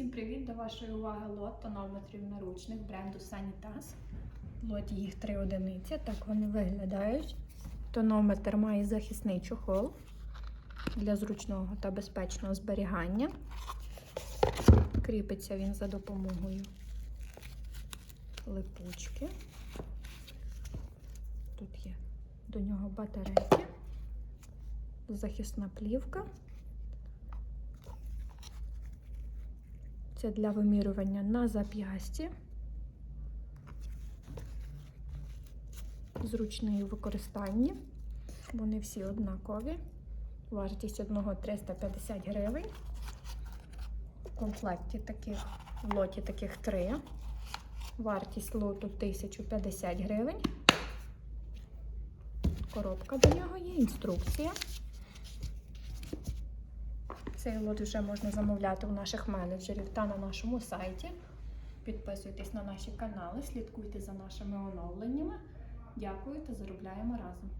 Всім привіт! До вашої уваги лот тонометрів наручних бренду Sanitas. В лоті їх три одиниці. Так вони виглядають. Тонометр має захисний чохол для зручного та безпечного зберігання. Кріпиться він за допомогою липучки. Тут є до нього батарейки, захисна плівка. Це для вимірювання на зап'ясті. Зручний у використанні. Вони всі однакові. Вартість одного 350 гривень. В комплекті таких, в лоті таких три. Вартість лоту 1050 гривень. Коробка до нього є, інструкція. Цей лот вже можна замовляти у наших менеджерів та на нашому сайті. Підписуйтесь на наші канали, слідкуйте за нашими оновленнями. Дякую та заробляємо разом.